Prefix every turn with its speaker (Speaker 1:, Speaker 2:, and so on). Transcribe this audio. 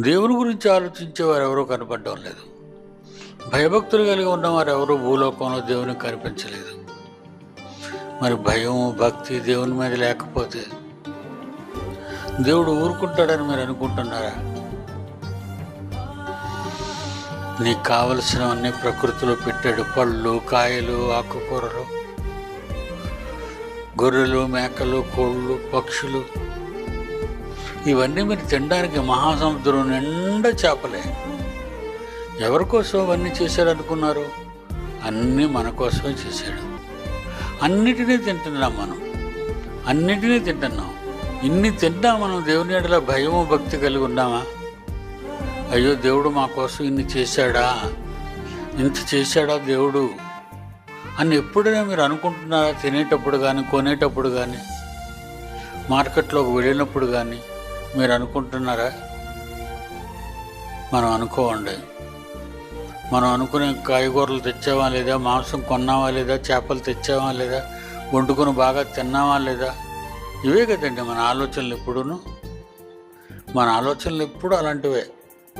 Speaker 1: దేవుని గురించి ఆలోచించేవారు ఎవరూ కనపడడం లేదు. భయభక్తులు కలిగి ఉన్నవారు ఎవరూ భూలోకంలో దేవునికి కనిపించలేదు. మరి భయం భక్తి దేవుని మీద లేకపోతే దేవుడు ఊరుకుంటాడని మీరు అనుకుంటున్నారా? నీకు కావలసినవన్నీ ప్రకృతిలో పెట్టాడు. పళ్ళు కాయలు ఆకుకూరలు గొర్రెలు మేకలు కోళ్ళు పక్షులు ఇవన్నీ మీరు తినడానికి మహాసముద్రం నిండా చేపలే. ఎవరి కోసం అవన్నీ చేశాడనుకున్నారు అన్నీ మన కోసమే చేశాడు. అన్నిటినీ తింటున్నాం మనం. అన్నిటినీ తింటున్నాం. ఇన్ని తింటా మనం దేవుని ఎడల భయము భక్తి కలిగి ఉన్నామా? అయ్యో దేవుడు మా కోసం ఇన్ని చేశాడా? ఇంత చేశాడా దేవుడు? అని ఎప్పుడైనా మీరు అనుకుంటున్నారా? తినేటప్పుడు కానీ కొనేటప్పుడు కానీ మార్కెట్లోకి వెళ్ళినప్పుడు కానీ మీరు అనుకుంటున్నారా? మనం అనుకోండి మనం అనుకునే కాయగూరలు తెచ్చావా లేదా? మాంసం కొన్నావా లేదా? చేపలు తెచ్చావా లేదా? వండుకొని బాగా తిన్నావా లేదా? ఇవే కదండి మన ఆలోచనలు ఎప్పుడూను. మన ఆలోచనలు ఎప్పుడు అలాంటివే.